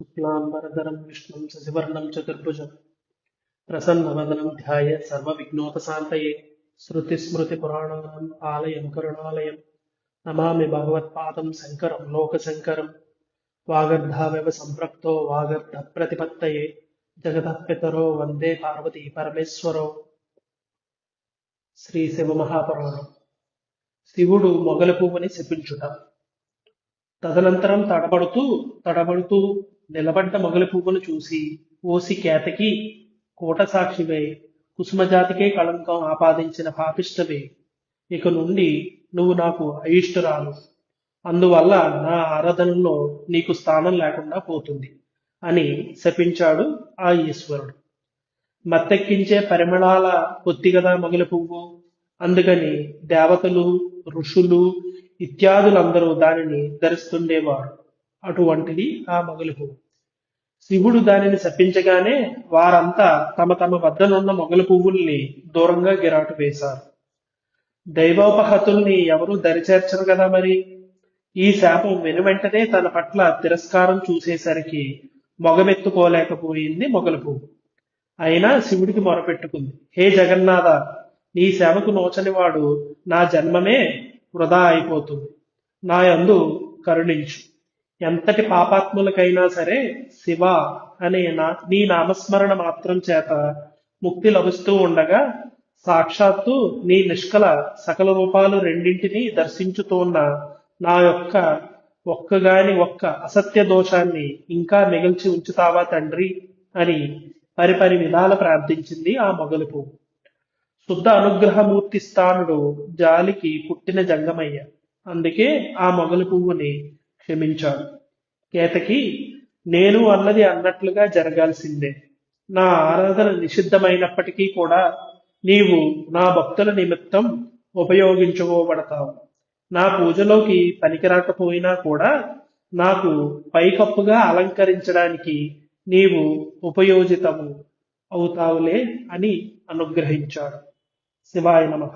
శుక్లాంబరధరం విష్ణుం శశివర్ణం చతుర్భుజం. ప్రసన్నవదనం ధ్యాయ సర్వవిఘ్నోపశాంతయే. శృతిస్మృతిపురాణానాం ఆలయం కరుణాలయం. నమామి భగవత్పాదం శంకరం లోకశంకరం. వాగర్ధావెవ సంప్రప్తో వాగర్ధ ప్రతిపత్తయే. జగతః పితరో వందే పార్వతీ పరమేశ్వరో. శ్రీ శివమహాపురాణం శివుడు మొగల పువ్వుని శపించుట. తదనంతరం తడబడుతూ తడబడుతూ నిలబడ్డ మొగలి పువ్వును చూసి ఓసి కేతకి కోట సాక్షివే కుసుమజాతికే కళంకం ఆపాదించిన పాపిష్టవే ఇక నుండి నువ్వు నాకు అయిష్టురాలు. అందువల్ల నా ఆరాధనలో నీకు స్థానం లేకుండా పోతుంది అని శపించాడు ఆ ఈశ్వరుడు. మత్తెక్కించే పరిమళాల పొత్తిగదా మొగలి పువ్వు. అందుకని దేవతలు ఋషులు ఇత్యాదులందరూ దానిని ధరిస్తుండేవారు. అటువంటిది ఆ మొగలి పువ్వు శివుడు దానిని శపించగానే వారంతా తమ తమ వద్దనున్న మొగలి పువ్వుల్ని దూరంగా గిరాటు వేశారు. దైవోపహతుల్ని ఎవరూ దరిచేర్చరు కదా మరి? ఈ శాపం విని వెంటనే తన పట్ల తిరస్కారం చూసేసరికి మొగమెత్తుకోలేకపోయింది మొగలు పువ్వు. అయినా శివుడికి మొరపెట్టుకుంది. హే జగన్నాథ నీ సేవకు నోచనివాడు నా జన్మమే వృధా అయిపోతుంది. నా యందు కరుణించు. ఎంతటి పాపాత్ములకైనా సరే శివ అనే నా నీ నామస్మరణ మాత్రం చేత ముక్తి లభిస్తూ ఉండగా సాక్షాత్తు నీ నిష్కల సకల రూపాలు రెండింటినీ దర్శించుతోన్న నా యొక్క ఒక్కగాని ఒక్క అసత్య దోషాన్ని ఇంకా మిగిల్చి ఉంచుతావా తండ్రి అని పరిపరి విధాల ప్రార్థించింది ఆ మొగలు పువ్వు శుద్ధ అనుగ్రహమూర్తి స్థానుడు జాలికి పుట్టిన జంగమయ్య. అందుకే ఆ మొగలు పువ్వుని క్షమించాడు కేతకి నేను అన్నది అన్నట్లుగా జరగాల్సిందే. నా ఆరాధన నిషిద్ధమైనప్పటికీ కూడా నీవు నా భక్తుల నిమిత్తం ఉపయోగించుకోబడతావు. నా పూజలోకి పనికిరాకపోయినా కూడా నాకు పైకప్పుగా అలంకరించడానికి నీవు ఉపయోజితము అవుతావులే అని అనుగ్రహించాడు. శివాయ నమ.